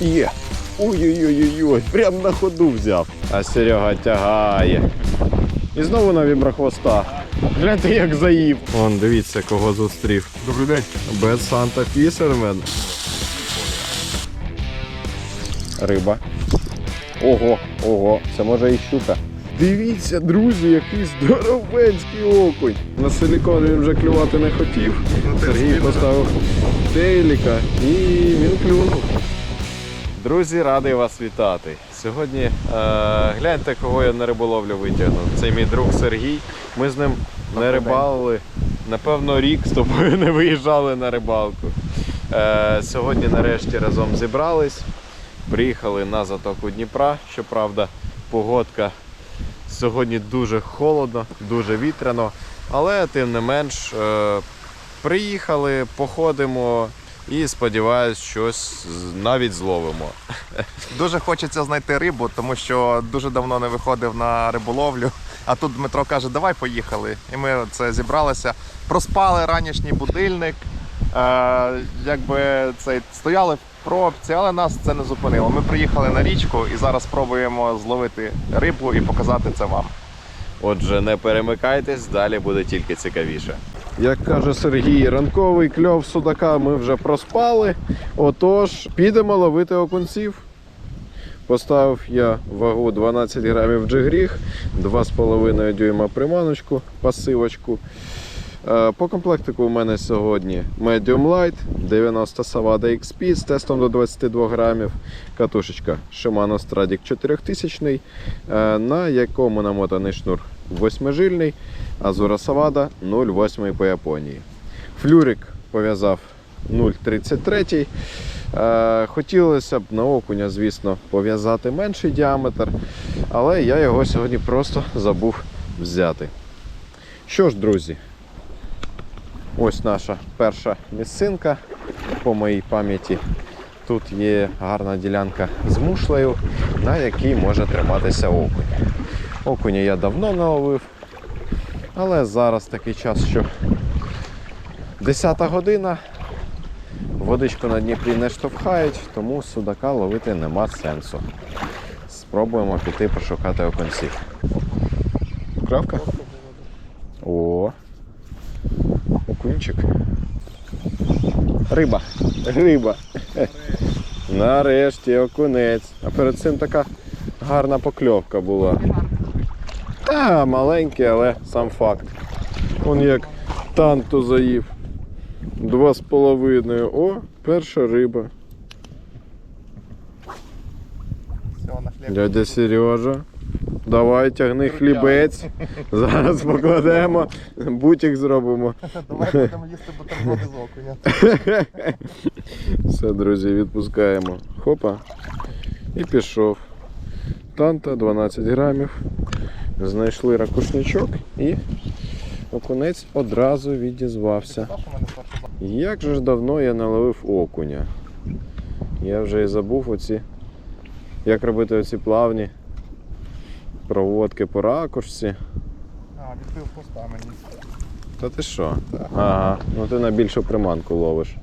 Є. Ой-ой-ой, прям на ходу взяв. А Серега тягає. І знову на віброхвоста. Гляньте, як заїв. Вон, дивіться, кого зустрів. Добрий день. Бед Санта Фісермен. Риба. Ого, ого, це може і щука. Дивіться, друзі, який здоровенський окунь. На силікон він вже клювати не хотів. Сергій поставив тейліка і він клюнув. Друзі, радий вас вітати. Сьогодні е, гляньте, кого я на риболовлю витягнув. Це мій друг Сергій. Ми з ним не рибалили. Напевно, рік з тобою не виїжджали на рибалку. Е, сьогодні нарешті разом зібрались. Приїхали на затоку Дніпра. Щоправда, погодка сьогодні дуже холодно, дуже вітряно. Але тим не менш, е, приїхали, походимо і сподіваюсь, щось навіть зловимо. Дуже хочеться знайти рибу, тому що дуже давно не виходив на риболовлю. А тут Дмитро каже, давай поїхали. І ми це зібралися. Проспали ранішній будильник. Е, якби цей стояли в пробці, але нас це не зупинило. Ми приїхали на річку і зараз спробуємо зловити рибу і показати це вам. Отже, не перемикайтесь, далі буде тільки цікавіше. Як каже Сергій, ранковий кльов судака ми вже проспали. Отож, підемо ловити окунців. Поставив я вагу 12 грамів джигріг, 2,5 дюйма приманочку, пасивочку. Е, По комплектику у мене сьогодні Medium Light 90 Savada XP з тестом до 22 грамів. Катушечка Shimano Stradic 4000, е, на якому намотаний шнур 8-жильний, Azura Savada 0,8 по Японії. Флюрик пов'язав 0,33. Е, Хотілося б на окуня, звісно, пов'язати менший діаметр, але я його сьогодні просто забув взяти. Що ж, друзі, ось наша перша місцинка по моїй пам'яті. Тут є гарна ділянка з мушлею, на якій може триматися окунь. Окуня я давно не ловив, але зараз такий час, що 10 година, водичку на Дніпрі не штовхають, тому судака ловити нема сенсу. Спробуємо піти пошукати окунців. Кравка? О, окунчик. Риба. Риба. Нарешті окунець. А перед цим така гарна покльовка була. Та, маленький, але сам факт. Он як танту заїв. Два з половиною. О, перша риба. Дядя Сережа. Давай тягни хлібець. Зараз покладемо. Бутик зробимо. Давай будемо їсти бутерброди з окуня. Все, друзі, відпускаємо. Хопа. І пішов. Танта 12 грамів. Знайшли ракушничок і окунець одразу відізвався. Як же ж давно я не ловив окуня. Я вже і забув оці. Як робити оці плавні проводки по ракушці. А, відбив хвоста мені. Та ти що? Ага, ну ти на більшу приманку ловиш.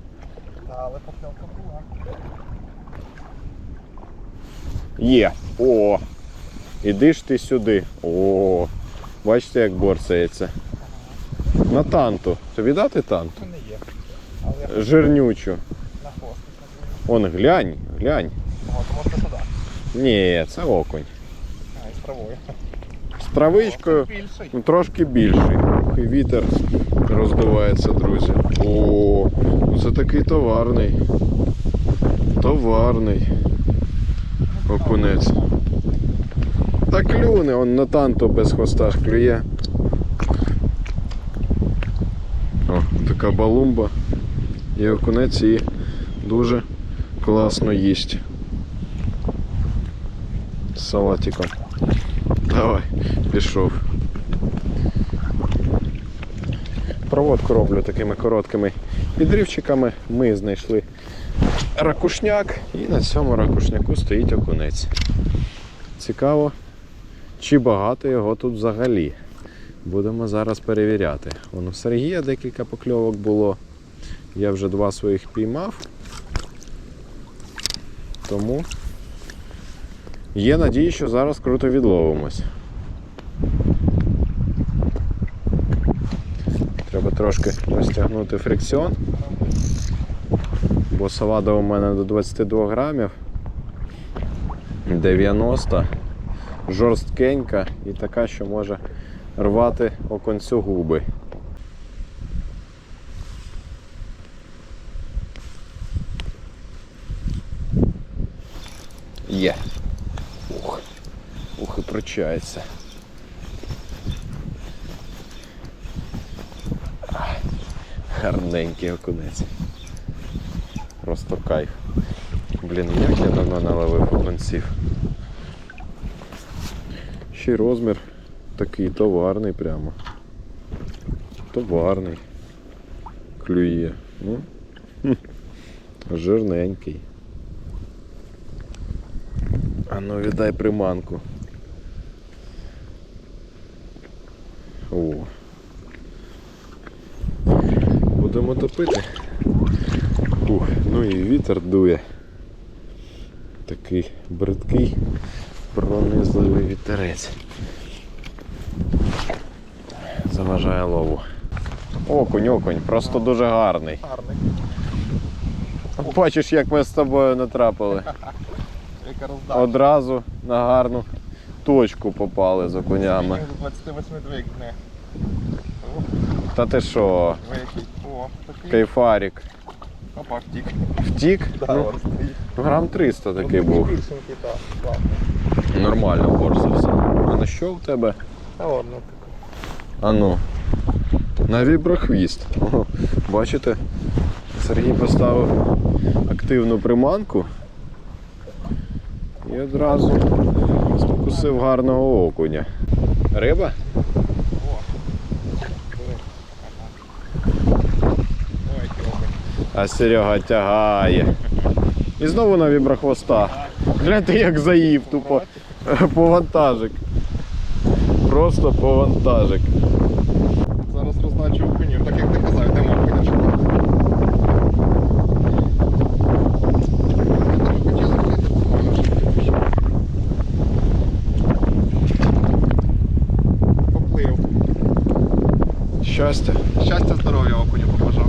Але покльовка була. Є. О! Іди ж ти сюди. О! Бачите, як борсається. На танту. Тобі дати танту? Жирнючу. Он глянь, глянь. Туди. Ні, це окунь. З травою. З травичкою ну, трошки більший. І вітер роздувається, друзі. О, ну це такий товарний. Товарний. Окунець. Та клюне, он на танту без хвоста клює. О, така балумба. І окунець її дуже класно їсть. З салатиком. Давай, пішов. Проводку роблю такими короткими підривчиками. Ми знайшли ракушняк і на цьому ракушняку стоїть окунець. Цікаво, чи багато його тут взагалі. Будемо зараз перевіряти. Вон у Сергія декілька покльовок було. Я вже два своїх піймав. Тому є надія, що зараз круто відловимось. Треба трошки розтягнути фрикціон. Бо салада у мене до 22 грамів. 90 жорсткенька і така, що може рвати оконцю губи. Є. Ух. Ух, і прочається. Гарненький окунець. Просто кайф. Блін, як я давно наловив окунців. Ще й розмір такий товарний прямо. Товарний. Клює. Ну, жирненький. А ну віддай приманку. О. Будемо топити. Ух, ну і вітер дує. Такий бридкий, пронизливий вітерець. Заважає лову. Окунь, окунь, просто дуже гарний. Гарний. Бачиш, як ми з тобою натрапили. Одразу на гарну точку попали з окунями. 28 двигне. Та ти що, Великий. О, такий. кайфарік. Опа, втік. Втік? Да, Ну, грам 300 такий був. Нормально борсився. А на що в тебе? Та ладно. А ну. На віброхвіст. Бачите? Сергій поставив активну приманку і одразу спокусив гарного окуня. Риба? А Серега тягає. І знову на віброхвоста. Гляньте, як заїв тупо. Повантажик. Просто повантажик. Зараз роздачу окунів, так як ти казав, шукати. Вийти, по-моєму, щоб ще. Поплив. Щастя. Щастя, здоров'я окуню побажав.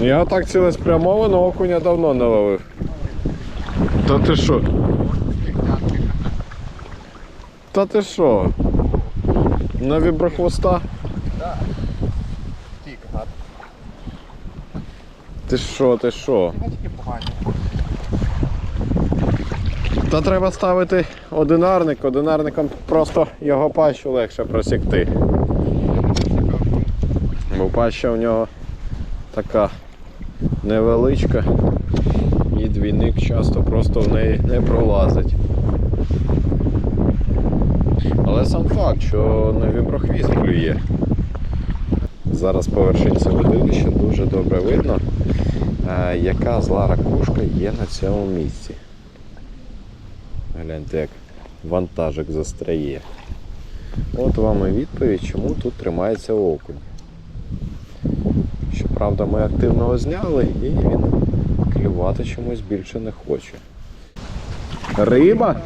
Я так цілеспрямовано окуня давно не ловив. Та ти що? Та ти що? На віброхвоста? Тік, гад. Ти що, ти що? Тільки погані. Та треба ставити одинарник, одинарником просто його пащу легше просікти. Бо паща в нього така невеличка і двійник часто просто в неї не пролазить. Але сам факт, що на віброхвіст клює. Зараз по вершинці водилища дуже добре видно, е, яка зла ракушка є на цьому місці. Гляньте, як вантажик застряє. От вам і відповідь, чому тут тримається окунь. Щоправда, ми активного зняли і він клювати чомусь більше не хоче. Риба?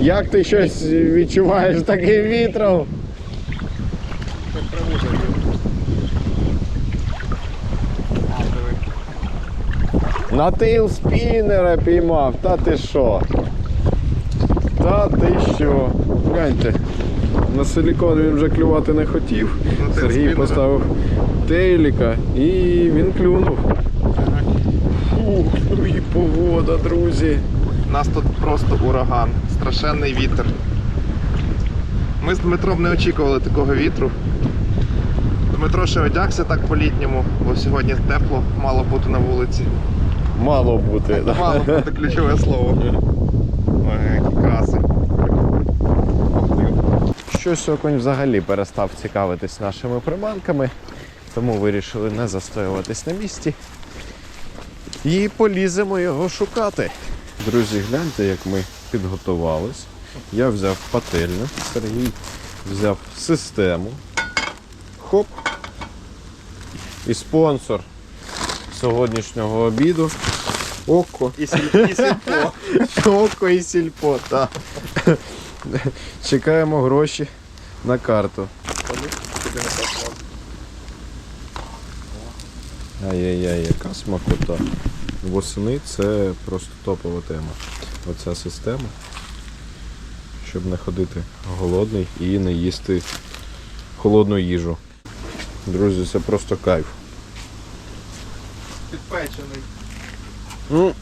Як ти щось відчуваєш таким вітром? На тейл спіннера піймав, та ти що? Та ти що? Гляньте, на силікон він вже клювати не хотів. На Сергій тейлспіннера? поставив тейліка і він клюнув. Ух, ну і погода, друзі. У нас тут просто ураган, страшенний вітер. Ми з Дмитром не очікували такого вітру. Дмитро ще одягся так по-літньому, бо сьогодні тепло, мало бути на вулиці. Мало бути. да. Мало бути ключове слово. Ой, які краси. Щось окунь взагалі перестав цікавитись нашими приманками, тому вирішили не застоюватись на місці. І поліземо його шукати. Друзі, гляньте, як ми підготувались. Я взяв пательню, Сергій взяв систему. Хоп. І спонсор сьогоднішнього обіду Око. І сільпо. Око і сільпо, так. Чекаємо гроші на карту. Ай-яй-яй, яка смакота. Восени це просто топова тема. Оця система. Щоб не ходити голодний і не їсти холодну їжу. Друзі, це просто кайф. Підпечений. Ну,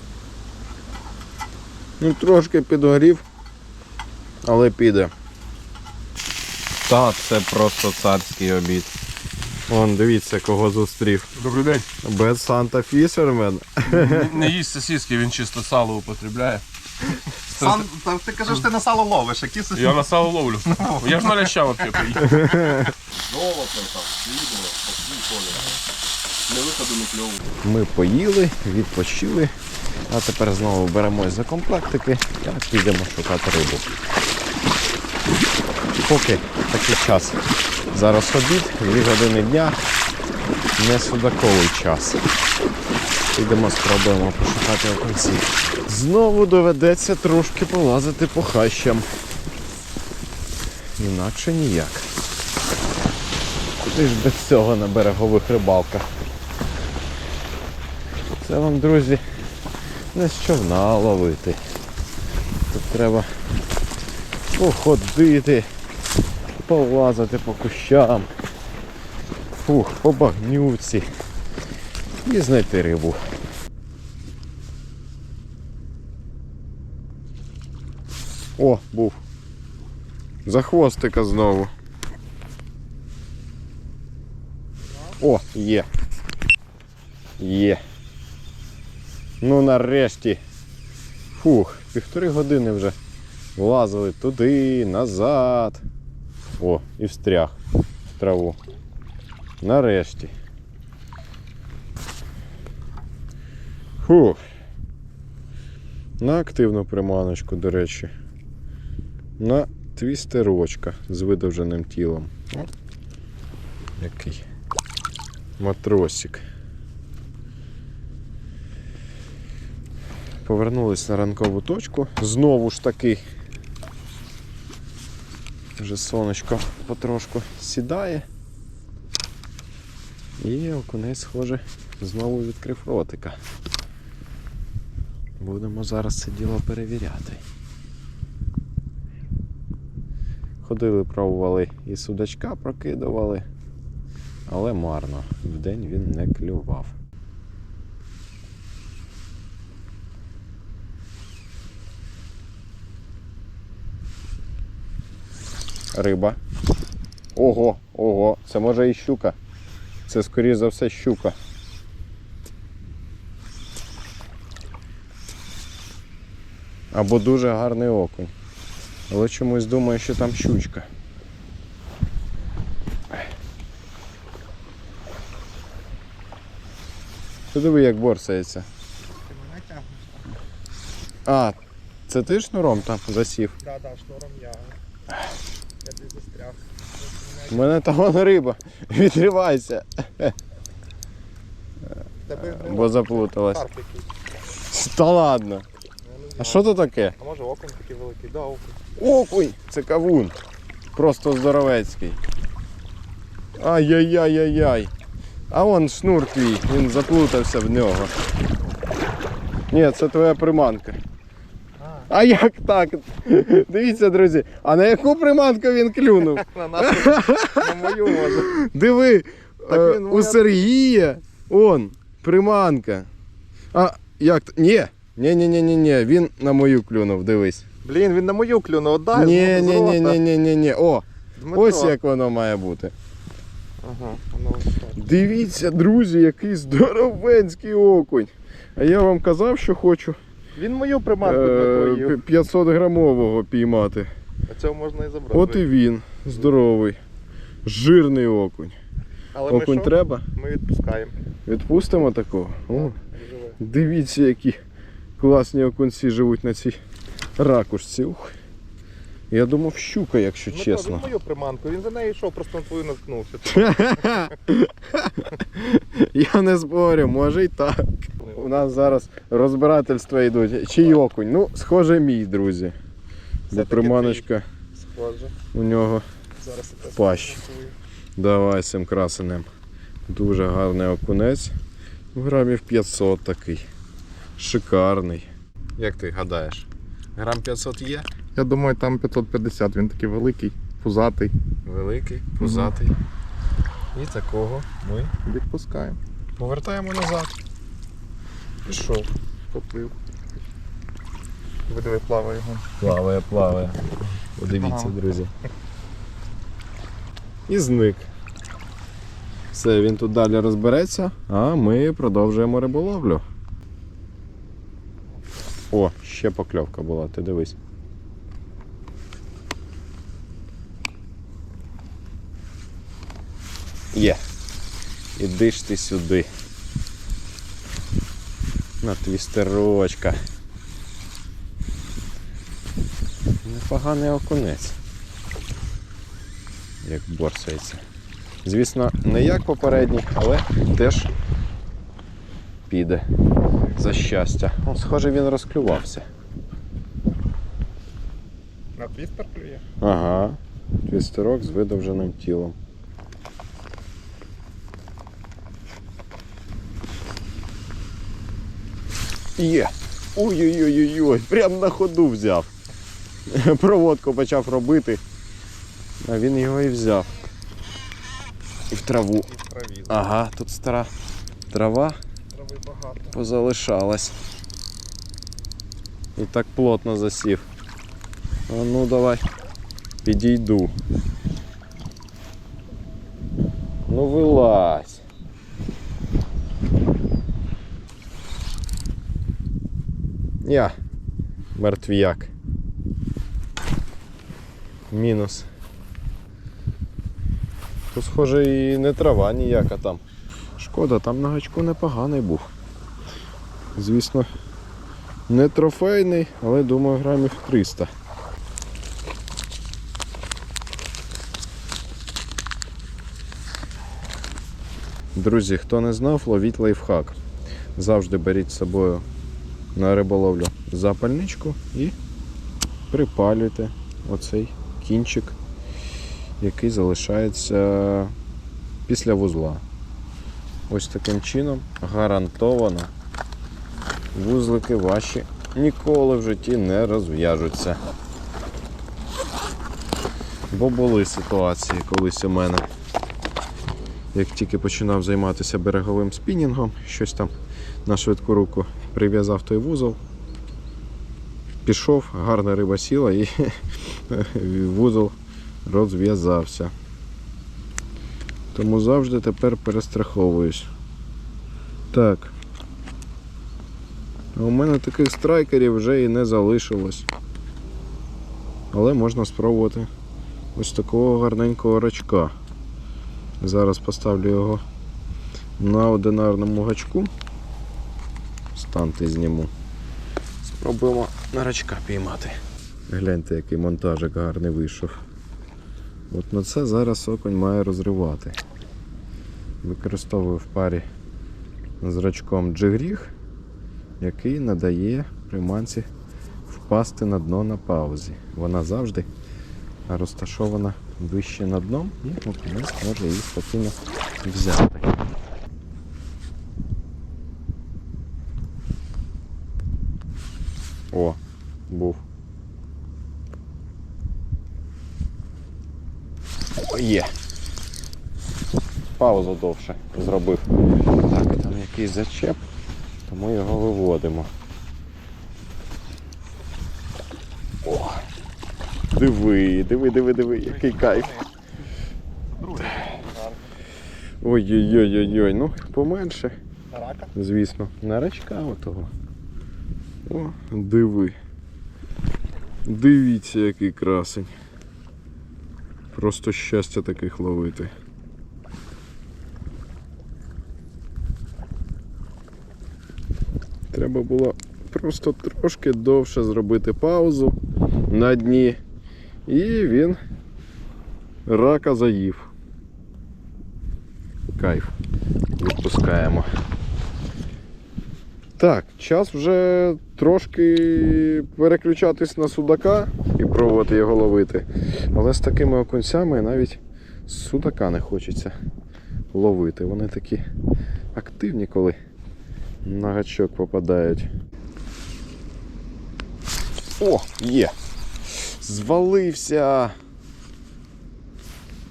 ну трошки підгорів, але піде. Та, це просто царський обід. Вон, дивіться, кого зустрів. Добрий день. Без Санта Фісермен. Не, не їсть сосиски, він чисто сало употребляє. Сан, та ти кажеш, ти на сало ловиш, які сосиски? Я на сало ловлю. Я ж на ляща вообще приїхав. Для виходу не кльово. Ми поїли, відпочили, а тепер знову беремось за комплектики та підемо шукати рибу. Поки такий час. Зараз обід, 2 години дня, не судаковий час. Підемо спробуємо пошукати окунці. Знову доведеться трошки полазити по хащам. Інакше ніяк. Куди ж без цього на берегових рибалках? Це вам, друзі, не з човна ловити. Тут треба походити, полазити по кущам, фух, по багнюці і знайти рибу. О, був. За хвостика знову. О, є. Є. Ну нарешті. Фух, півтори години вже влазили туди, назад. О, і встряг в траву. Нарешті. Фух. На активну приманочку, до речі. На твістерочка з видовженим тілом. О, який матросик. Повернулись на ранкову точку. Знову ж таки. Вже сонечко потрошку сідає. І окунець, схоже, знову відкрив ротика. Будемо зараз це діло перевіряти. Ходили, пробували і судачка прокидували, але марно. Вдень він не клював. Риба. Ого, ого, це може і щука. Це скоріш за все щука. Або дуже гарний окунь. Але чомусь думаю, що там щучка. Ти диви, як борсається. А, це ти шнуром там засів? Да, да, шнуром я. Я десь застряг. У мене там вон риба. Відривайся. Бо заплуталась. Та ладно. А що це таке? А може окунь такий великий? Да, окунь. Окунь! Це кавун. Просто здоровецький. Ай-яй-яй-яй-яй. А вон шнур твій, він заплутався в нього. Ні, це твоя приманка. А як так? Дивіться, друзі, а на яку приманку він клюнув? На нашу, на мою може. Диви, Так е, він у моя- Сергія он, приманка. А як? Ні. Ні, ні, ні, ні, ні, він на мою клюнув, дивись. Блін, він на мою клюнув, отдай. Ні, ні, ні, ні, ні, ні, ні. О, Дмитро. ось як воно має бути. Ага, воно ось так. Дивіться, друзі, який здоровенський окунь. А я вам казав, що хочу Він мою приманку е, поїв. 500 грамового піймати. А цього можна і забрати. От і він, здоровий. Жирний окунь. Але ми Окунь що? треба? Ми відпускаємо. Відпустимо такого. О, Живе. дивіться, які класні окунці живуть на цій ракушці. Ух. Я думав, щука, якщо Дмитро, чесно. він мою приманку, він за нею йшов, просто на твою наткнувся. Я не спорю, може і так. У нас зараз розбирательства йдуть. Чий окунь? Ну, схоже, мій, друзі. Бо приманочка у нього Пащ. Давай з цим красенем. Дуже гарний окунець. Грамів 500 такий. Шикарний. Як ти гадаєш? Грам 500 є? Я думаю, там 550, він такий великий, пузатий. Великий, пузатий. І такого ми Відпускаємо. повертаємо назад. Пішов. Поплив. Видиви, плаває його. Плаває, плаває. Подивіться, Ага. друзі. І зник. Все, він тут далі розбереться, а ми продовжуємо риболовлю. О, ще покльовка була, ти дивись. Є. Іди ж ти сюди. На твістерочка. Непоганий окунець. Як борсається. Звісно, не як попередній, але теж піде за щастя. О, схоже, він розклювався. На твістер клює? Ага. Твістерок з видовженим тілом. Є! Ой-ой-ой-ой, прям на ходу взяв. Проводку почав робити. А він його і взяв. І в траву. Ага, тут стара трава. Позалишалась. І так плотно засів. А ну давай. Підійду. Ну вилазь. Я. Мертвіяк. Мінус. Тут схоже і не трава ніяка там. Шкода, там на гачку непоганий був. Звісно, не трофейний, але думаю грамів 300. Друзі, хто не знав, ловіть лайфхак. Завжди беріть з собою на риболовлю запальничку і припалюйте оцей кінчик, який залишається після вузла. Ось таким чином гарантовано вузлики ваші ніколи в житті не розв'яжуться. Бо були ситуації колись у мене. Як тільки починав займатися береговим спінінгом, щось там на швидку руку прив'язав той вузол, пішов, гарна риба сіла і вузол розв'язався. Тому завжди тепер перестраховуюсь. Так. А у мене таких страйкерів вже і не залишилось. Але можна спробувати ось такого гарненького рачка. Зараз поставлю його на одинарному гачку. Станти зніму. Спробуємо на рачка піймати. Гляньте, який монтажик гарний вийшов. От на це зараз окунь має розривати. Використовую в парі з рачком джигріг, який надає приманці впасти на дно на паузі. Вона завжди розташована вище на дном і окунець може її спокійно взяти. О, був. О, Є. Паузу довше зробив. Так, там якийсь зачеп, тому його виводимо. О! Диви, диви, диви, диви, який кайф. Ой-ой-ой-ой-ой, ну поменше, Рака? звісно. На рачка отого. О, диви. Дивіться, який красень. Просто щастя таких ловити. Треба було просто трошки довше зробити паузу на дні І він рака заїв. Кайф. Відпускаємо. Так, час вже трошки переключатись на судака і пробувати його ловити. Але з такими окунцями навіть судака не хочеться ловити. Вони такі активні, коли на гачок попадають. О, є! Звалився!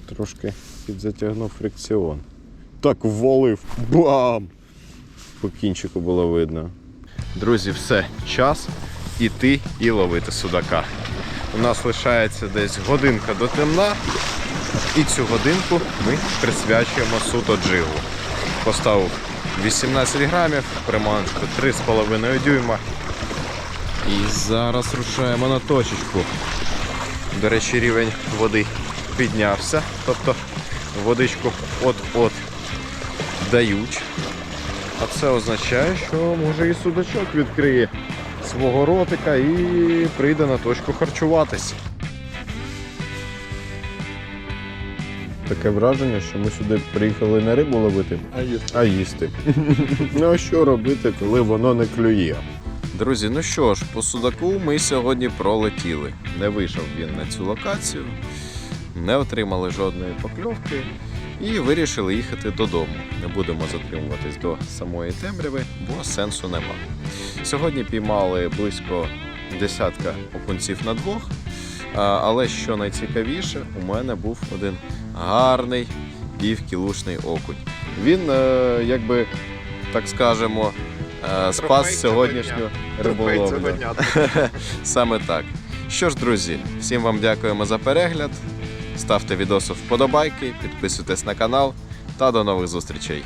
Трошки підзатягнув фрикціон. Так ввалив. Бам! По кінчику було видно. Друзі, все, час іти і ловити судака. У нас лишається десь годинка до темна, і цю годинку ми присвячуємо суто джигу. Поставив 18 грамів, приманочку 3,5 дюйма. І зараз рушаємо на точечку. До речі, рівень води піднявся, тобто водичку от-от дають. А це означає, що може і судачок відкриє свого ротика і прийде на точку харчуватись. Таке враження, що ми сюди приїхали не рибу ловити, а їсти. ну а що робити, коли воно не клює? Друзі, ну що ж, по судаку ми сьогодні пролетіли. Не вийшов він на цю локацію, не отримали жодної покльовки і вирішили їхати додому. Не будемо затримуватись до самої темряви, бо сенсу нема. Сьогодні піймали близько десятка окунців на двох. Але що найцікавіше, у мене був один гарний півкілушний окунь. Він, е, якби так скажемо, е, спас сьогоднішнього сьогоднішню риболовлю. Саме так. Що ж, друзі, всім вам дякуємо за перегляд. Ставте відоси вподобайки, підписуйтесь на канал та до нових зустрічей.